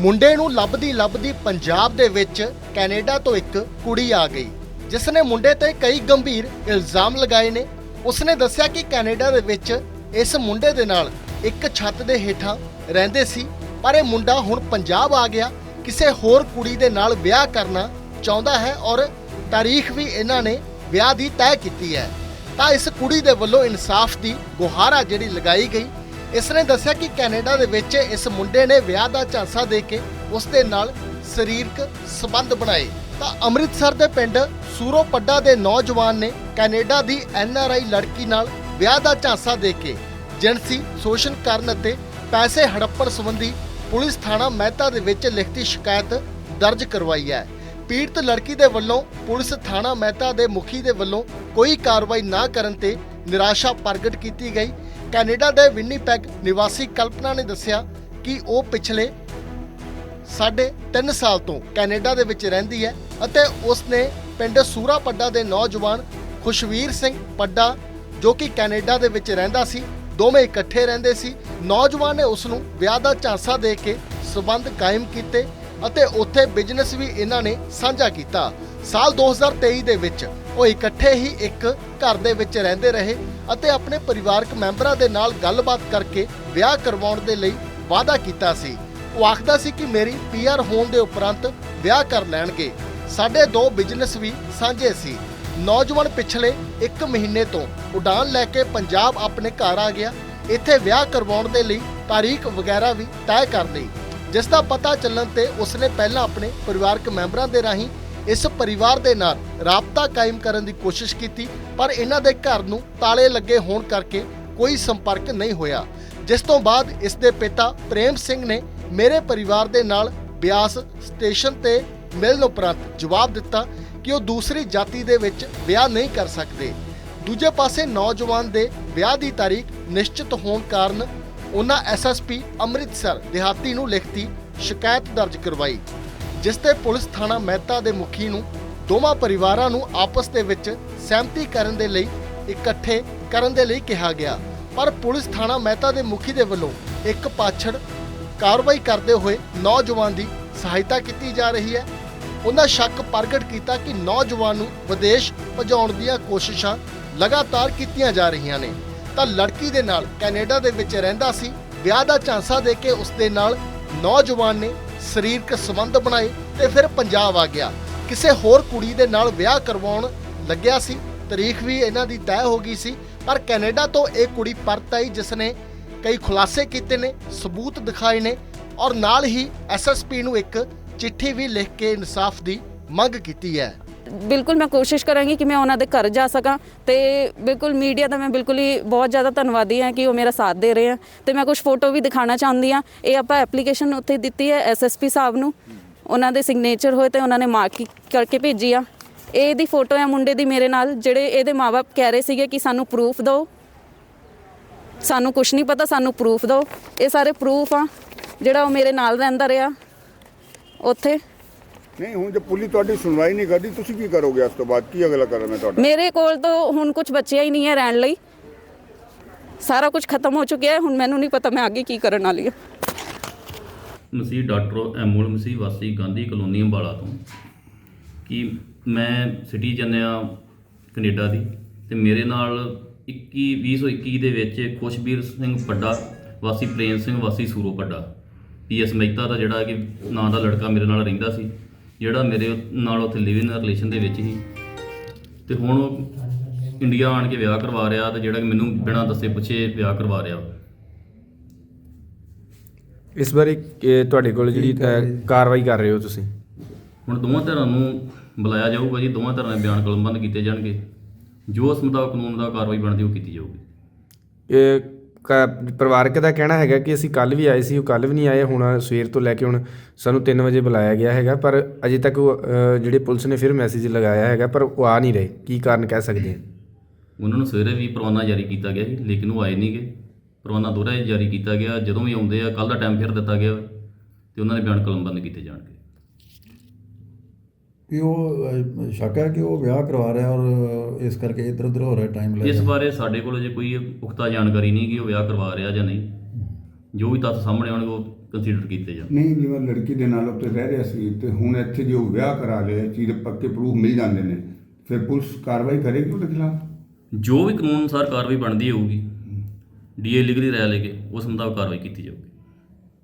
ਮੁੰਡੇ ਨੂੰ ਲੱਭਦੀ ਲੱਭਦੀ ਪੰਜਾਬ ਦੇ ਵਿੱਚ ਕੈਨੇਡਾ ਤੋਂ ਇੱਕ ਕੁੜੀ ਆ ਗਈ ਜਿਸ ਨੇ ਮੁੰਡੇ ਤੇ ਕਈ ਗੰਭੀਰ ਇਲਜ਼ਾਮ ਲਗਾਏ ਨੇ। ਉਸਨੇ ਦੱਸਿਆ ਕਿ ਕੈਨੇਡਾ ਦੇ ਵਿੱਚ ਇਸ ਮੁੰਡੇ ਦੇ ਨਾਲ ਇੱਕ ਛੱਤ ਦੇ ਹੇਠਾਂ ਰਹਿੰਦੇ ਸੀ, ਪਰ ਇਹ ਮੁੰਡਾ ਹੁਣ ਪੰਜਾਬ ਆ ਗਿਆ। ਕਿਸੇ ਹੋਰ ਕੁੜੀ ਦੇ ਨਾਲ ਵਿਆਹ ਕਰਨਾ ਚਾਹੁੰਦਾ ਹੈ ਔਰ ਤਾਰੀਖ ਵੀ ਇਹਨਾਂ ਨੇ ਵਿਆਹ ਦੀ ਤੈਅ ਕੀਤੀ ਹੈ। ਤਾਂ ਇਸ ਕੁੜੀ ਦੇ ਵੱਲੋਂ ਇਨਸਾਫ ਦੀ ਗੁਹਾਰਾ ਜਿਹੜੀ ਲਗਾਈ ਗਈ। ਇਸ ਨੇ ਦੱਸਿਆ ਕਿ ਕੈਨੇਡਾ ਦੇ ਵਿੱਚ ਇਸ ਮੁੰਡੇ ਨੇ ਵਿਆਹ ਦਾ ਝਾਂਸਾ ਦੇ ਕੇ ਉਸ ਦੇ ਨਾਲ ਸਰੀਰਕ ਸੰਬੰਧ ਬਣਾਏ। ਤਾਂ ਅੰਮ੍ਰਿਤਸਰ ਦੇ ਪਿੰਡ ਸੂਰੋ ਪੱਡਾ ਦੇ ਨੌਜਵਾਨ ਨੇ Canada the N R I ਲੜਕੀ ਨਾਲ ਵਿਆਹ ਦਾ ਝਾਂਸਾ ਦੇ ਕੇ ਜਿਨਸੀ ਸ਼ੋਸ਼ਣ ਕਰਨ ਅਤੇ ਪੈਸੇ ਹੜੱਪਣ ਸੰਬੰਧੀ ਪੁਲਿਸ ਥਾਣਾ ਮਹਿਤਾ ਦੇ ਵਿੱਚ ਲਿਖਤੀ ਸ਼ਿਕਾਇਤ ਦਰਜ ਕਰਵਾਈ ਹੈ। ਪੀੜਤ ਲੜਕੀ ਦੇ ਵੱਲੋਂ ਪੁਲਿਸ ਥਾਣਾ ਮਹਿਤਾ ਦੇ ਮੁਖੀ ਦੇ ਵੱਲੋਂ ਕੋਈ ਕਾਰਵਾਈ ਨਾ ਕਰਨ ਤੇ ਨਿਰਾਸ਼ਾ ਪ੍ਰਗਟ ਕੀਤੀ ਗਈ। ਕੈਨੇਡਾ ਦੇ ਵਿਨੀਪੈਗ ਨਿਵਾਸੀ ਕਲਪਨਾ ਨੇ ਦੱਸਿਆ ਕਿ ਉਹ ਪਿਛਲੇ ਸਾਢੇ 3 ਸਾਲ ਤੋਂ ਕੈਨੇਡਾ ਦੇ ਵਿੱਚ ਰਹਿੰਦੀ ਹੈ ਅਤੇ ਉਸ ਨੇ ਪਿੰਡ ਸੂਰਾ ਪੱਡਾ ਦੇ ਨੌਜਵਾਨ ਖੁਸ਼ਵੀਰ ਸਿੰਘ ਪੱਡਾ, ਜੋ ਕਿ ਕੈਨੇਡਾ ਦੇ ਵਿੱਚ ਰਹਿੰਦਾ ਸੀ, ਦੋਵੇਂ ਇਕੱਠੇ ਰਹਿੰਦੇ ਸੀ। ਨੌਜਵਾਨ ਨੇ ਉਸ ਨੂੰ ਵਿਆਹ ਦਾ ਝਾਂਸਾ ਦੇ ਕੇ ਸਬੰਧ ਕਾਇਮ ਕੀਤੇ ਅਤੇ ਉੱਥੇ ਬਿਜ਼ਨਸ ਵੀ ਇਹਨਾਂ ਨੇ ਸਾਂਝਾ ਕੀਤਾ। ਸਾਲ 2023 ਦੇ ਵਿੱਚ ਉਹ ਇਕੱਠੇ ਹੀ ਇੱਕ ਘਰ ਦੇ ਵਿੱਚ ਰਹਿੰਦੇ ਰਹੇ ਅਤੇ ਆਪਣੇ ਪਰਿਵਾਰਕ ਮੈਂਬਰਾਂ ਦੇ ਨਾਲ ਗੱਲਬਾਤ ਕਰਕੇ ਵਿਆਹ ਕਰਵਾਉਣ ਦੇ ਲਈ ਵਾਅਦਾ ਕੀਤਾ ਸੀ। ਉਹ ਆਖਦਾ ਸੀ ਕਿ ਮੇਰੀ ਪੀਆਰ ਹੋਣ ਦੇ ਉਪਰੰਤ ਵਿਆਹ ਕਰ ਲੈਣਗੇ। ਸਾਡੇ ਦੋ ਬਿਜ਼ਨਸ ਵੀ ਸਾਂਝੇ ਸੀ। ਨੌਜਵਾਨ ਪਿਛਲੇ 1 ਮਹੀਨੇ ਤੋਂ ਉਡਾਨ ਲੈ ਕੇ ਪੰਜਾਬ ਆਪਣੇ ਘਰ ਆ ਗਿਆ। ਇੱਥੇ ਵਿਆਹ ਕਰਵਾਉਣ ਦੇ ਲਈ ਤਾਰੀਖ ਵਗੈਰਾ ਵੀ ਤੈਅ ਕਰ ਲਈ। ਜਿਸ ਦਾ ਪਤਾ ਚੱਲਣ ਤੇ ਉਸਨੇ ਪਹਿਲਾਂ ਆਪਣੇ ਪਰਿਵਾਰਕ ਮੈਂਬਰਾਂ ਦੇ ਰਾਹੀਂ ਇਸ ਪਰਿਵਾਰ ਦੇ ਨਾਲ ਰਾਬਤਾ ਕਾਇਮ ਕਰਨ ਦੀ ਕੋਸ਼ਿਸ਼ ਕੀਤੀ, ਪਰ ਇਹਨਾਂ ਦੇ ਘਰ ਨੂੰ ਤਾਲੇ ਲੱਗੇ ਹੋਣ ਕਰਕੇ ਕੋਈ ਸੰਪਰਕ ਨਹੀਂ ਹੋਇਆ। ਜਿਸ ਤੋਂ ਬਾਅਦ ਇਸ ਦੇ ਪਿਤਾ ਪ੍ਰੇਮ ਸਿੰਘ ਨੇ ਮੇਰੇ ਪਰਿਵਾਰ ਦੇ ਨਾਲ ਬਿਆਸ ਸਟੇਸ਼ਨ ਤੇ ਮਿਲਣ ਉਪਰੰਤ ਜਵਾਬ ਦਿੱਤਾ ਕਿ ਉਹ ਦੂਸਰੀ ਜਾਤੀ ਦੇ ਵਿੱਚ ਵਿਆਹ ਨਹੀਂ ਕਰ ਸਕਦੇ। ਦੂਜੇ ਪਾਸੇ ਨੌਜਵਾਨ ਦੇ ਵਿਆਹ ਦੀ ਤਾਰੀਖ ਨਿਸ਼ਚਿਤ ਹੋਣ ਕਾਰਨ ਉਹਨਾਂ ਐਸਐਸਪੀ ਅੰਮ੍ਰਿਤਸਰ ਦਿਹਾਤੀ ਨੂੰ ਲਿਖਤੀ ਸ਼ਿਕਾਇਤ ਦਰਜ ਕਰਵਾਈ। ਜਿਸ ਤੇ ਪੁਲਿਸ ਥਾਣਾ ਮਹਿਤਾ ਦੇ ਮੁਖੀ ਨੂੰ ਦੋਵਾਂ ਪਰਿਵਾਰਾਂ ਨੂੰ ਆਪਸ ਦੇ ਵਿੱਚ ਸਹਿਮਤੀ ਕਰਨ ਦੇ ਲਈ ਇਕੱਠੇ ਕਰਨ ਦੇ ਲਈ ਕਿਹਾ ਗਿਆ। ਪਰ ਪੁਲਿਸ ਥਾਣਾ ਮਹਿਤਾ ਦੇ ਮੁਖੀ ਦੇ ਵੱਲੋਂ ਇੱਕ ਪਾਛੜ ਕਾਰਵਾਈ ਕਰਦੇ ਹੋਏ ਨੌਜਵਾਨ ਦੀ ਸਹਾਇਤਾ ਕੀਤੀ ਜਾ ਰਹੀ ਹੈ। ਉਹਨਾਂ ਸ਼ੱਕ ਪ੍ਰਗਟ ਕੀਤਾ ਕਿ ਨੌਜਵਾਨ ਨੂੰ ਵਿਦੇਸ਼ ਭਜਾਉਣ ਦੀਆਂ ਕੋਸ਼ਿਸ਼ਾਂ ਲਗਾਤਾਰ ਕੀਤੀਆਂ ਜਾ ਰਹੀਆਂ ਨੇ। ਤਾਂ ਲੜਕੀ ਦੇ ਨਾਲ ਕੈਨੇਡਾ ਦੇ ਵਿੱਚ ਰਹਿੰਦਾ ਸੀ। ਵਿਆਹ ਦਾ ਝਾਂਸਾ ਦੇ ਕੇ ਉਸ ਦੇ ਨਾਲ ਨੌਜਵਾਨ ਨੇ ਸਰੀਰਕ ਸੰਬੰਧ ਬਣਾਏ ਤੇ ਫਿਰ ਪੰਜਾਬ ਆ ਗਿਆ। ਕਿਸੇ ਹੋਰ ਕੁੜੀ ਦੇ ਨਾਲ ਵਿਆਹ ਕਰਵਾਉਣ ਲੱਗਿਆ ਸੀ। ਤਾਰੀਖ ਵੀ ਇਹਨਾਂ ਦੀ ਤੈਅ ਹੋ ਗਈ ਸੀ। ਪਰ ਕੈਨੇਡਾ ਤੋਂ ਇਹ ਕੁੜੀ ਪਰਤ ਆਈ, ਜਿਸ ਨੇ ਕਈ ਖੁਲਾਸੇ ਕੀਤੇ ਨੇ, ਸਬੂਤ ਦਿਖਾਏ ਨੇ ਔਰ ਨਾਲ ਹੀ ਐਸਐਸਪੀ ਨੂੰ ਇੱਕ ਚਿੱਠੀ ਵੀ ਲਿਖ ਕੇ ਇਨਸਾਫ ਦੀ ਮੰਗ ਕੀਤੀ ਹੈ। ਬਿਲਕੁਲ ਮੈਂ ਕੋਸ਼ਿਸ਼ ਕਰਾਂਗੀ ਕਿ ਮੈਂ ਉਹਨਾਂ ਦੇ ਘਰ ਜਾ ਸਕਾਂ ਤੇ ਬਿਲਕੁਲ ਮੀਡੀਆ ਦਾ ਮੈਂ ਬਿਲਕੁਲ ਹੀ ਬਹੁਤ ਜ਼ਿਆਦਾ ਧੰਨਵਾਦੀ ਹਾਂ ਕਿ ਉਹ ਮੇਰਾ ਸਾਥ ਦੇ ਰਹੇ ਆ ਤੇ ਮੈਂ ਕੁਝ ਫੋਟੋ ਵੀ ਦਿਖਾਣਾ ਚਾਹੁੰਦੀ ਹਾਂ। ਇਹ ਆਪਾਂ ਐਪਲੀਕੇਸ਼ਨ ਉੱਥੇ ਦਿੱਤੀ ਹੈ ਐਸਐਸਪੀ ਸਾਹਿਬ ਨੂੰ। ਉਹਨਾਂ ਦੇ ਸਿਗਨੇਚਰ ਹੋਏ ਤੇ ਉਹਨਾਂ ਨੇ ਮਾਰਕ ਕਰਕੇ ਭੇਜੀ ਆ। ਇਹ ਇਹਦੀ ਫੋਟੋ ਹੈ ਮੁੰਡੇ ਦੀ ਮੇਰੇ ਨਾਲ, ਜਿਹੜੇ ਇਹਦੇ ਮਾਪੇ ਕਹਿ ਰਹੇ ਸੀਗੇ ਕਿ ਸਾਨੂੰ ਪ੍ਰੂਫ ਦਿਓ। ਸਾਨੂੰ ਕੁਝ ਨਹੀਂ ਪਤਾ, ਸਾਨੂੰ ਪ੍ਰੂਫ ਦਿਓ। ਇਹ ਸਾਰੇ ਪ੍ਰੂਫ ਆ ਜਿਹੜਾ ਉਹ ਮੇਰੇ ਨਾਲ ਰਹਿੰਦਾ ਰਿਹਾ। ਉੱਥੇ ਨਹੀਂ ਹੁਣ ਜੇ ਪੁਲਿਸ ਤੁਹਾਡੀ ਸੁਣਵਾਈ ਨਹੀਂ ਕਰਦੀ ਤੁਸੀਂ ਕੀ ਕਰੋਗੇ ਇਸ ਤੋਂ ਬਾਅਦ? ਕੀ ਅਗਲਾ ਕਦਮ ਹੈ ਤੁਹਾਡਾ? ਮੇਰੇ ਕੋਲ ਤਾਂ ਹੁਣ ਕੁਝ ਬਚਿਆ ਹੀ ਨਹੀਂ ਹੈ ਰਹਿਣ ਲਈ। ਸਾਰਾ ਕੁਝ ਖਤਮ ਹੋ ਚੁੱਕਿਆ ਹੈ ਹੁਣ ਮੈਨੂੰ ਨਹੀਂ ਪਤਾ ਮੈਂ ਅੱਗੇ ਕੀ ਕਰਨ ਵਾਲੀ ਹਾਂ। ਮਸੀਹ ਡਾਕਟਰ ਐਮੂਲ ਮਸੀਹ ਵਾਸੀ ਗਾਂਧੀ ਕਲੋਨੀ ਅੰਬਾਲਾ ਤੋਂ। ਕਿ ਮੈਂ ਸਿਟੀਜ਼ਨ ਆ ਕੈਨੇਡਾ ਦੀ ਤੇ ਮੇਰੇ ਨਾਲ 21 2021 ਦੇ ਵਿੱਚ ਖੁਸ਼ਬੀਰ ਸਿੰਘ ਪੱਡਾ ਵਾਸੀ ਪ੍ਰੇਮ ਸਿੰਘ ਵਾਸੀ ਸੂਰੋ ਪੱਡਾ ਪੀਐਸ ਮਹਿਤਾ ਦਾ ਜਿਹੜਾ ਕਿ ਨਾਂ ਦਾ ਲੜਕਾ ਮੇਰੇ ਨਾਲ ਰਹਿੰਦਾ ਸੀ। ਜਿਹੜਾ ਮੇਰੇ ਨਾਲ ਉੱਥੇ ਲਿਵਿੰਗ ਰਿਲੇਸ਼ਨ ਦੇ ਵਿੱਚ ਸੀ। ਤੇ ਹੁਣ ਉਹ ਇੰਡੀਆ ਆਣ ਕੇ ਵਿਆਹ ਕਰਵਾ ਰਿਹਾ ਤੇ ਜਿਹੜਾ ਕਿ ਮੈਨੂੰ ਬਿਨਾਂ ਦੱਸੇ ਪੁੱਛੇ ਵਿਆਹ ਕਰਵਾ ਰਿਹਾ। ਇਸ ਬਾਰੇ ਇਹ ਤੁਹਾਡੇ ਕੋਲ ਜਿਹੜੀ ਅ, ਕਾਰਵਾਈ ਕਰ ਰਹੇ ਹੋ ਤੁਸੀਂ? ਹੁਣ ਦੋਵਾਂ ਧਿਰਾਂ ਨੂੰ ਬੁਲਾਇਆ ਜਾਊਗਾ ਜੀ ਦੋਵਾਂ ਧਿਰਾਂ ਦੇ ਬਿਆਨ ਕਲਮਬੰਦ ਕੀਤੇ ਜਾਣਗੇ। ਜੋ ਉਸ ਮੁਤਾਬਕ ਕਾਨੂੰਨ ਦਾ ਕਾਰਵਾਈ ਬਣਦੀ ਉਹ ਕੀਤੀ ਜਾਊਗੀ। ਇਹ ਕ- ਪਰਿਵਾਰਕ ਦਾ ਕਹਿਣਾ ਹੈਗਾ ਕਿ ਅਸੀਂ ਕੱਲ ਵੀ ਆਏ ਸੀ ਉਹ ਕੱਲ ਵੀ ਨਹੀਂ ਆਏ ਹੁਣ ਸਵੇਰ ਤੋਂ ਲੈ ਕੇ ਹੁਣ ਸਾਨੂੰ 3 ਵਜੇ ਬੁਲਾਇਆ ਗਿਆ ਹੈਗਾ ਪਰ ਅਜੇ ਤੱਕ ਉਹ, ਜਿਹੜੇ ਪੁਲਿਸ ਨੇ ਫਿਰ ਮੈਸੇਜ ਲਗਾਇਆ ਹੈਗਾ ਪਰ ਉਹ ਆ ਨਹੀਂ ਰਹੇ ਕੀ ਕਾਰਨ ਕਹਿ ਸਕਦੇ ਹਾਂ? ਉਹਨਾਂ ਨੂੰ ਸਵੇਰੇ ਵੀ ਪਰਵਾਨਾ ਜਾਰੀ ਕੀਤਾ ਗਿਆ ਸੀ ਲੇਕਿਨ ਉਹ ਆਏ ਨਹੀਂ ਗਏ। ਪਰਵਾਨਾ ਦੋਹਰਾ ਜਾਰੀ ਕੀਤਾ ਗਿਆ ਜਦੋਂ ਵੀ ਆਉਂਦੇ ਆ ਕੱਲ ਦਾ ਟਾਈਮ ਫਿਰ ਦਿੱਤਾ ਗਿਆ ਤੇ ਉਹਨਾਂ ਦੇ ਬਿਆਨ ਕਲਮਬੰਦ ਕੀਤੇ ਜਾਣਗੇ। ਕਿ ਉਹ ਸ਼ੱਕ ਹੈ ਕਿ ਉਹ ਵਿਆਹ ਕਰਵਾ ਰਿਹਾ ਔਰ ਇਸ ਕਰਕੇ ਇੱਧਰ ਉੱਧਰ ਹੋ ਰਿਹਾ ਟਾਈਮ ਲੈ ਇਸ ਰਿਹਾ। ਬਾਰੇ ਸਾਡੇ ਕੋਲ ਜੇ ਕੋਈ ਪੁਖਤਾ ਜਾਣਕਾਰੀ ਨਹੀਂ ਕਿ ਉਹ ਵਿਆਹ ਕਰਵਾ ਰਿਹਾ ਜਾਂ ਨਹੀਂ। ਜੋ ਵੀ ਤੱਥ ਸਾਹਮਣੇ ਆਉਣਗੇ ਉਹ ਕੰਸੀਡਰ ਕੀਤੇ ਜਾਣ। ਨਹੀਂ ਜਿਵੇਂ ਲੜਕੀ ਦੇ ਨਾਲ ਉੱਤੇ ਰਹਿ ਰਿਹਾ ਸੀ ਤੇ ਹੁਣ ਇੱਥੇ ਜੇ ਉਹ ਵਿਆਹ ਕਰਾ ਲਿਆ ਚੀਜ਼ ਦੇ ਪੱਕੇ ਪ੍ਰੂਫ ਮਿਲ ਜਾਂਦੇ ਨੇ। ਫਿਰ ਪੁਲਿਸ ਕਾਰਵਾਈ ਕਰੇਗੀ ਉਹਦੇ ਖਿਲਾਫ? ਜੋ ਵੀ ਕਾਨੂੰਨ ਅਨੁਸਾਰ ਕਾਰਵਾਈ ਬਣਦੀ ਹੋਊਗੀ ਡੀਏ ਲੀਗਲੀ ਰਾਇ ਲੈ ਕੇ ਉਸ ਮੁਤਾਬਕ ਕਾਰਵਾਈ ਕੀਤੀ ਜਾਊਗੀ।